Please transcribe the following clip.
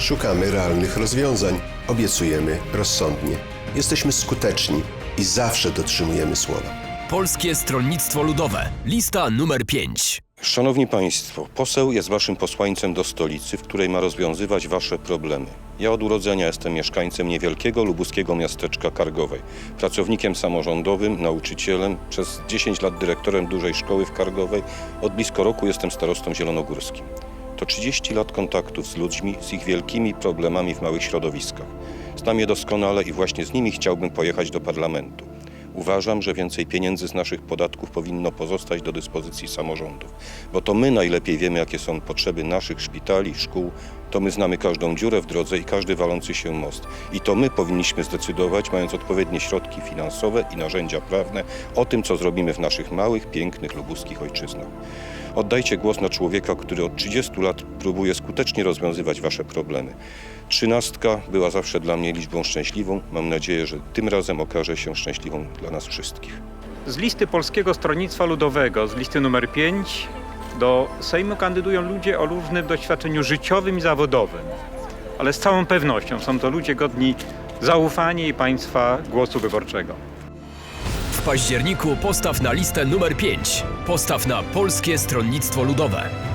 Szukamy realnych rozwiązań, obiecujemy rozsądnie. Jesteśmy skuteczni i zawsze dotrzymujemy słowa. Polskie Stronnictwo Ludowe. Lista numer 5. Szanowni Państwo, poseł jest Waszym posłańcem do stolicy, w której ma rozwiązywać Wasze problemy. Ja od urodzenia jestem mieszkańcem niewielkiego lubuskiego miasteczka Kargowej. Pracownikiem samorządowym, nauczycielem, przez 10 lat dyrektorem dużej szkoły w Kargowej. Od blisko roku jestem starostą zielonogórskim. To 30 lat kontaktów z ludźmi, z ich wielkimi problemami w małych środowiskach. Znam je doskonale i właśnie z nimi chciałbym pojechać do parlamentu. Uważam, że więcej pieniędzy z naszych podatków powinno pozostać do dyspozycji samorządów, bo to my najlepiej wiemy, jakie są potrzeby naszych szpitali, szkół. To my znamy każdą dziurę w drodze i każdy walący się most. I to my powinniśmy zdecydować, mając odpowiednie środki finansowe i narzędzia prawne, o tym, co zrobimy w naszych małych, pięknych, lubuskich ojczyznach. Oddajcie głos na człowieka, który od 30 lat próbuje skutecznie rozwiązywać wasze problemy. Trzynastka była zawsze dla mnie liczbą szczęśliwą. Mam nadzieję, że tym razem okaże się szczęśliwą dla nas wszystkich. Z listy Polskiego Stronnictwa Ludowego, z listy numer 5, do Sejmu kandydują ludzie o różnym doświadczeniu życiowym i zawodowym. Ale z całą pewnością są to ludzie godni zaufania i państwa głosu wyborczego. W październiku postaw na listę numer 5. Postaw na Polskie Stronnictwo Ludowe.